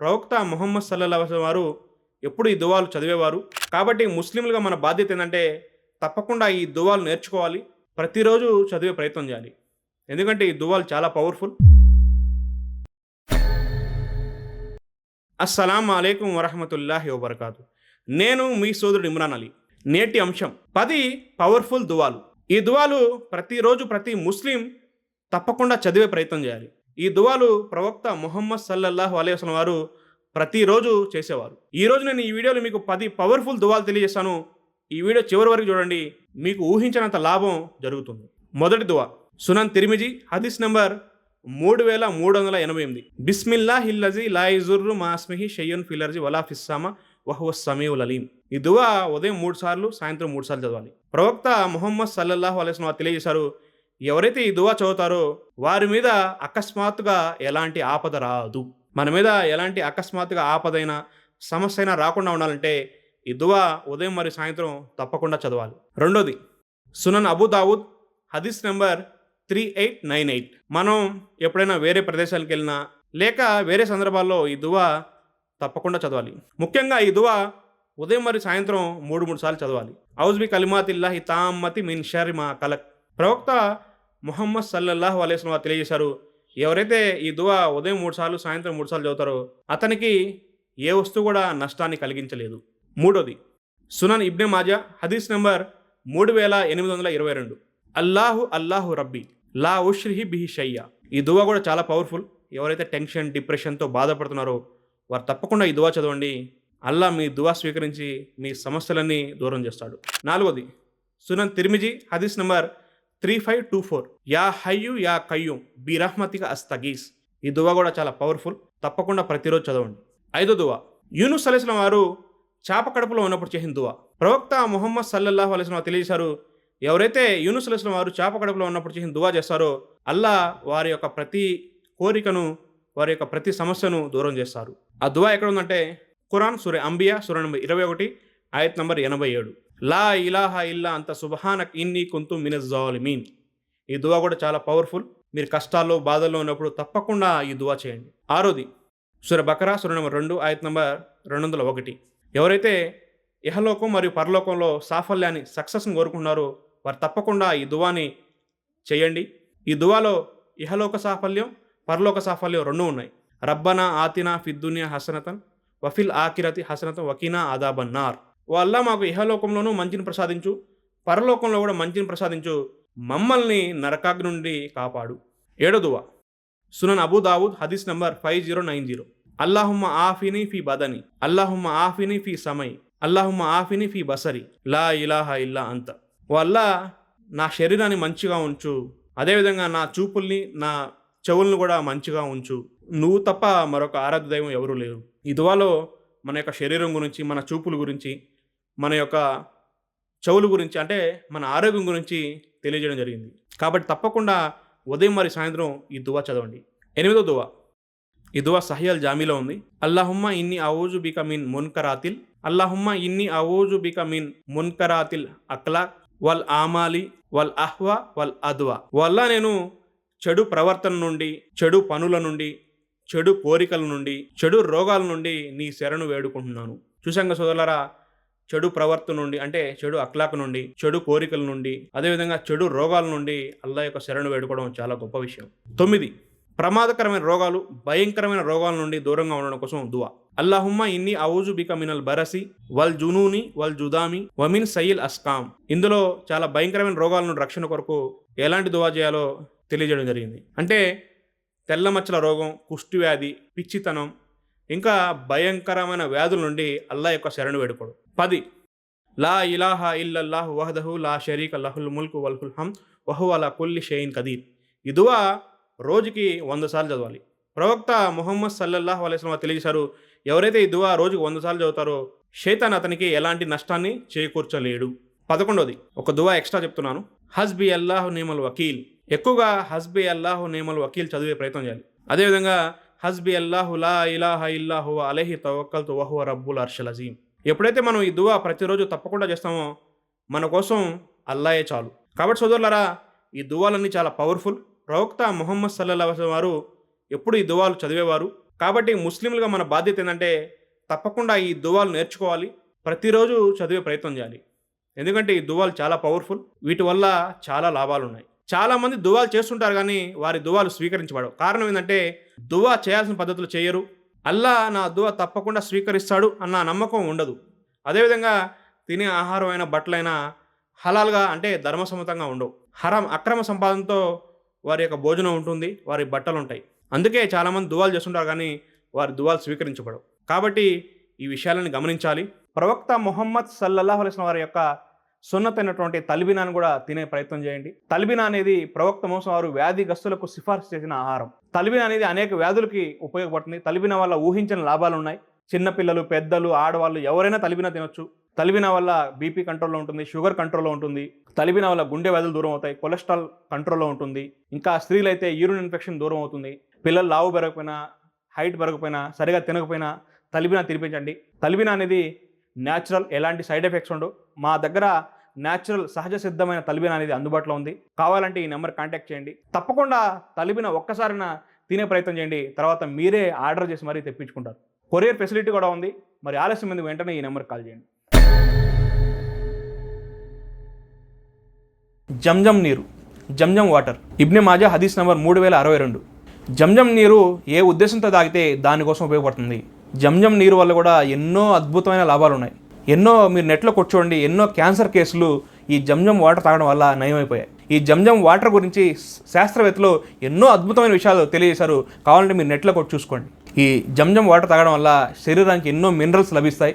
ప్రవక్త మొహమ్మద్ సల్లల్లా వారు ఎప్పుడు ఈ దువాలు చదివేవారు? కాబట్టి ముస్లింలుగా మన బాధ్యత ఏంటంటే తప్పకుండా ఈ దువాలు నేర్చుకోవాలి. ప్రతిరోజు చదివే ప్రయత్నం చేయాలి. ఎందుకంటే ఈ దువాలు చాలా పవర్ఫుల్. అస్సలం అయికం వరహమతుల్లాహి వబర్కాతు. నేను మీ సోదరుడు ఇమ్రాన్ అలీ. నేటి అంశం. పది పవర్ఫుల్ దువాలు. ఈ దువాలు ప్రతిరోజు ప్రతి ముస్లిం తప్పకుండా చదివే ప్రయత్నం చేయాలి. ఈ దువాలు ప్రవక్త మొహమ్మద్ సల్లల్లాహు అలైహి వారు ప్రతిరోజు చేసేవారు. ఈరోజు నేను ఈ వీడియోలో మీకు పది పవర్ఫుల్ దువాలు తెలియజేస్తాను. ఈ వీడియో చివరి వరకు చూడండి. మీకు ఊహించినంత లాభం జరుగుతుంది. మొదటి దువా సునన్ తిరిమిజి హదీస్ నెంబర్ మూడు వేల మూడు వందల ఎనభై ఎనిమిది. బిస్మిల్లా హిల్లజీ లాయిజుర్రు మాస్మిహి షయ్యున్ ఫిలర్జీ వలా ఫిస్సామా వహువ సమీవుల్ అలీం. ఈ దువా ఉదయం మూడు సార్లు సాయంత్రం మూడు సార్లు చదవాలి. ప్రవక్త మొహమ్మద్ సల్లల్లాహు అలైస్ తెలియజేశారు ఎవరైతే ఈ దువా చదువుతారో వారి మీద అకస్మాత్తుగా ఎలాంటి ఆపద రాదు. మన మీద ఎలాంటి అకస్మాత్తుగా ఆపదైనా సమస్య అయినా రాకుండా ఉండాలంటే ఈ దువా ఉదయం మరియు సాయంత్రం తప్పకుండా చదవాలి. రెండోది సునన్ అబూ దావుద్ హదీస్ number three eight nine eight. మనం ఎప్పుడైనా వేరే ప్రదేశాలకు వెళ్ళినా లేక వేరే సందర్భాల్లో ఈ దువా తప్పకుండా చదవాలి. ముఖ్యంగా ఈ దువా ఉదయం మరియు సాయంత్రం మూడు మూడు సార్లు చదవాలి. ఔజ్బి కలిమాతిల్లాహి తామ్మతి మిన్ షర్ మా కలక్. ప్రవక్త ముహమ్మద్ సల్లల్లాహు వారు తెలియజేశారు. ఎవరైతే ఈ దువా ఉదయం మూడు సార్లు సాయంత్రం మూడు సార్లు చదువుతారో అతనికి ఏ వస్తువు కూడా నష్టాన్ని కలిగించలేదు. మూడోది సునన్ ఇబ్నె మాజా హదీస్ నెంబర్ మూడు వేల ఎనిమిది వందల ఇరవై రెండు. అల్లాహు అల్లాహు రబ్బీ లా ఉష్రిహి బిహి షయ్య. ఈ దువా కూడా చాలా పవర్ఫుల్. ఎవరైతే టెన్షన్ డిప్రెషన్తో బాధపడుతున్నారో వారు తప్పకుండా ఈ దువా చదవండి. అల్లా మీ దువా స్వీకరించి మీ సమస్యలన్నీ దూరం చేస్తాడు. నాలుగోది సునన్ తిరిమిజి హదీస్ number three five two four. Yeah హయ్యు యా కయ్యూం బిరహ్మతిక అస్తగీస్. ఈ దువా కూడా చాలా పవర్ఫుల్ తప్పకుండా ప్రతిరోజు చదవండి. ఐదో దువా. యూనుస్ అలీస్లం వారు చేప కడుపులో ఉన్నప్పుడు చేసిన దువా. ప్రవక్త మొహమ్మద్ సల్లల్లాహు అలీస్లం తెలియజేశారు ఎవరైతే యూనుస్ అలీస్లం వారు చేప కడుపులో ఉన్నప్పుడు చేసిన దువా చేస్తారో అల్లా వారి యొక్క ప్రతి కోరికను వారి యొక్క ప్రతి సమస్యను దూరం చేస్తారు. ఆ దువా ఎక్కడ ఉందంటే ఖురాన్ సూర్య అంబియా సూర్య నంబర్ ఇరవై ఒకటి ఆయత్ నంబర్ ఎనభై ఏడు. లా ఇలాహా ఇల్లా అంత సుబహానక్ ఇన్ని కొంతు మినజాలిమీన్ ఈ దువా కూడా చాలా పవర్ఫుల్. మీరు కష్టాల్లో బాధల్లో ఉన్నప్పుడు తప్పకుండా ఈ దువా చేయండి. ఆరోది సుర బకరా సుర నంబర్ రెండు ఆయత్ నంబర్ రెండు వందల ఒకటి ఎవరైతే ఇహలోకం మరియు పరలోకంలో సాఫల్యాన్ని సక్సెస్ని కోరుకుంటున్నారో వారు తప్పకుండా ఈ దువాని చేయండి. ఈ దువాలో ఇహలోక సాఫల్యం పరలోక సాఫల్యం రెండు ఉన్నాయి. రబ్బనా ఆతినా ఫిద్దునియా హసనతన్ వఫిల్ ఆకిరతి హసనతన్ వకీనా ఆదాబన్నార్ వల్ల మాకు ఇహలోకంలోనూ మంచిని ప్రసాదించు పరలోకంలో కూడా మంచిని ప్రసాదించు మమ్మల్ని నరకాగ్ని నుండి కాపాడు. ఏడో దువా సునన్ అబూ దావుద్ హదీస్ number five zero nine zero. అల్లాహుమ్మ ఆఫిని ఫీ బదని అల్లాహుమ్మ ఆఫిని ఫీ సమయ్ అల్లాహుమ్మ ఆఫిని ఫీ బసరి లా ఇలాహ ఇల్లా అంత. వల్ల నా శరీరాన్ని మంచిగా ఉంచు అదేవిధంగా నా చూపుల్ని నా చెవుల్ని కూడా మంచిగా ఉంచు. నువ్వు తప్ప మరొక ఆరాధ్య దైవం ఎవరూ లేరు. ఈ దువాలో మన యొక్క శరీరం గురించి మన చూపుల గురించి మన యొక్క చెవుల గురించి అంటే మన ఆరోగ్యం గురించి తెలియజేయడం జరిగింది. కాబట్టి తప్పకుండా ఉదయం మరి సాయంత్రం ఈ దువా చదవండి. ఎనిమిదో దువా. ఈ దువా సహియల్ జామీలో ఉంది. అల్లాహుమ్మ ఇన్ని అవోజు బిక మీన్ మున్కరాతిల్. అల్లాహుమ్మ ఇన్ని అవోజు బిక మీన్ మున్కరాతిల్ అక్లా వల్ ఆమాలి వల్ అహ్వా వల్ అద్వా. వల్ల నేను చెడు ప్రవర్తన నుండి చెడు పనుల నుండి చెడు కోరికల నుండి చెడు రోగాల నుండి నీ శరణు వేడుకుంటున్నాను. చూశాంగ సోదరులారా చెడు ప్రవర్తన నుండి అంటే చెడు అక్లాక్ నుండి చెడు కోరికల నుండి అదేవిధంగా చెడు రోగాల నుండి అల్లా యొక్క శరణు వేడుకోవడం చాలా గొప్ప విషయం. తొమ్మిది ప్రమాదకరమైన రోగాలు భయంకరమైన రోగాల నుండి దూరంగా ఉండడం కోసం దువా. అల్లాహుమ్మ ఇన్ని అవుజు బిక మినల్ బరసి వల్ జునూని వల్ జుదామి వమిన్ సయిల్ అస్కాం. ఇందులో చాలా భయంకరమైన రోగాల నుండి రక్షణ కొరకు ఎలాంటి దువా చేయాలో తెలియజేయడం జరిగింది. అంటే తెల్లమచ్చల రోగం కుష్టి వ్యాధి పిచ్చితనం ఇంకా భయంకరమైన వ్యాధుల నుండి అల్లా యొక్క శరణు వేడుకోడు పది. లా ఇలాహా ఇల్లల్లాహు వహదహు లా షరీక లహుల్ ముల్కు వల్హుల్ హమ్ వహు అలా కుల్లి షెయిన్ కదీర్ ఇదువా రోజుకి వంద సార్లు చదవాలి. ప్రవక్త ముహమ్మద్ సల్లల్లాహు అలైస్లం తెలియజేశారు ఎవరైతే ఈ దువా రోజుకు వంద సార్లు చదువుతారో షైతాన్ అతనికి ఎలాంటి నష్టాన్ని చేకూర్చలేడు. పదకొండవది ఒక దువా ఎక్స్ట్రా చెప్తున్నాను. హస్బీ అల్లాహు నేమల్ వకీల్. ఎక్కువగా హస్బీ అల్లాహు నేమల్ వకీల్ చదివే ప్రయత్నం చేయాలి. అదేవిధంగా హస్బీ అల్లాహు లా ఇలాహ ఇల్లాహు అలహి తవక్కల్తు వహు రబ్బుల్ అర్షల్ అజీం ఎప్పుడైతే మనం ఈ దువా ప్రతిరోజు తప్పకుండా చేస్తామో మన కోసం అల్లాయే చాలు. కాబట్టి సోదరులారా ఈ దువాలన్నీ చాలా పవర్ఫుల్. ప్రవక్త మొహమ్మద్ సల్లల్లా వారు ఎప్పుడు ఈ దువాలు చదివేవారు. కాబట్టి ముస్లింలుగా మన బాధ్యత ఏంటంటే తప్పకుండా ఈ దువాలు నేర్చుకోవాలి. ప్రతిరోజు చదివే ప్రయత్నం చేయాలి. ఎందుకంటే ఈ దువాలు చాలా పవర్ఫుల్. వీటి వల్ల చాలా లాభాలు ఉన్నాయి. చాలామంది దువాలు చేస్తుంటారు కానీ వారి దువాలు స్వీకరించబడవు. కారణం ఏంటంటే దువా చేయాల్సిన పద్ధతులు చేయరు. అల్లా నా దువా తప్పకుండా స్వీకరిస్తాడు అన్న నమ్మకం ఉండదు. అదేవిధంగా తినే ఆహారం అయిన బట్టలైనా హలాల్గా అంటే ధర్మసమ్మతంగా ఉండవు. హరం అక్రమ సంపాదనతో వారి యొక్క భోజనం ఉంటుంది వారి బట్టలు ఉంటాయి. అందుకే చాలామంది దువాలు చేస్తుంటారు కానీ వారి దువాలు స్వీకరించబడవు. కాబట్టి ఈ విషయాలను గమనించాలి. ప్రవక్త మొహమ్మద్ సల్లల్లాహు అలైస్ వారి యొక్క సున్నతైనటువంటి తలిబినాను కూడా తినే ప్రయత్నం చేయండి. తలిబినా అనేది ప్రవక్త మోసం వారు వ్యాధిగ్రస్తులకు సిఫార్సు చేసిన ఆహారం. తలిబిన అనేది అనేక వ్యాధులకి ఉపయోగపడుతుంది. తలిబిన వల్ల ఊహించిన లాభాలు ఉన్నాయి. చిన్నపిల్లలు పెద్దలు ఆడవాళ్ళు ఎవరైనా తలిబిన తినొచ్చు. తలిబిన వల్ల బీపీ కంట్రోల్లో ఉంటుంది షుగర్ కంట్రోల్లో ఉంటుంది. తలిబిన వల్ల గుండె వ్యాధులు దూరం అవుతాయి కొలెస్ట్రాల్ కంట్రోల్లో ఉంటుంది. ఇంకా స్త్రీలు అయితే యూరిన్ ఇన్ఫెక్షన్ దూరం అవుతుంది. పిల్లలు లావు పెరగకపోయినా హైట్ పెరగకపోయినా సరిగా తినకపోయినా తలిబిన తినిపించండి. తలిబిన అనేది న్యాచురల్ ఎలాంటి సైడ్ ఎఫెక్ట్స్ ఉండవు. మా దగ్గర న్యాచురల్ సహజ సిద్ధమైన తలిబిన అనేది అందుబాటులో ఉంది. కావాలంటే ఈ నెంబర్ కాంటాక్ట్ చేయండి. తప్పకుండా తలిబిన ఒక్కసారిన తినే ప్రయత్నం చేయండి. తర్వాత మీరే ఆర్డర్ చేసి మరీ తెప్పించుకుంటారు. కొరియర్ ఫెసిలిటీ కూడా ఉంది. మరి ఆలస్యం ఎందుకు? వెంటనే ఈ నెంబర్ కాల్ చేయండి. జంజం నీరు జంజం వాటర్. ఇబ్నె మాజా హదీస్ నెంబర్ మూడు వేల అరవై రెండు. జంజం నీరు ఏ ఉద్దేశంతో తాగితే దానికోసం ఉపయోగపడుతుంది? జంజం నీరు వల్ల కూడా ఎన్నో అద్భుతమైన లాభాలు ఉన్నాయి ఎన్నో మీరు నెట్లో కూర్చోండి ఎన్నో క్యాన్సర్ కేసులు ఈ జంజం వాటర్ తాగడం వల్ల నయమైపోయాయి. ఈ జంజం వాటర్ గురించి శాస్త్రవేత్తలు ఎన్నో అద్భుతమైన విషయాలు తెలియజేశారు. కావాలంటే మీరు నెట్లో కూడా చూసుకోండి. ఈ జంజం వాటర్ తాగడం వల్ల శరీరానికి ఎన్నో మినరల్స్ లభిస్తాయి.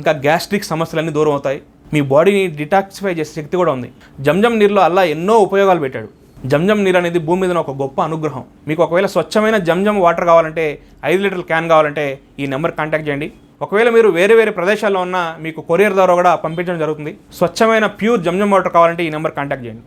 ఇంకా గ్యాస్ట్రిక్ సమస్యలన్నీ దూరం అవుతాయి. మీ బాడీని డిటాక్సిఫై చేసే శక్తి కూడా ఉంది. జంజం నీరులో అలా ఎన్నో ఉపయోగాలు పెట్టాడు. జంజం నీరు అనేది భూమి మీద ఒక గొప్ప అనుగ్రహం. మీకు ఒకవేళ స్వచ్ఛమైన జంజం వాటర్ కావాలంటే ఐదు లీటర్ల క్యాన్ కావాలంటే ఈ నెంబర్ కాంటాక్ట్ చేయండి. ఒకవేళ మీరు వేరే వేరే ప్రదేశాల్లో ఉన్న మీకు కొరియర్ ద్వారా కూడా పంపించడం జరుగుతుంది. స్వచ్ఛమైన ప్యూర్ జంజం వాటర్ కావాలంటే ఈ నెంబర్ కాంటాక్ట్ చేయండి.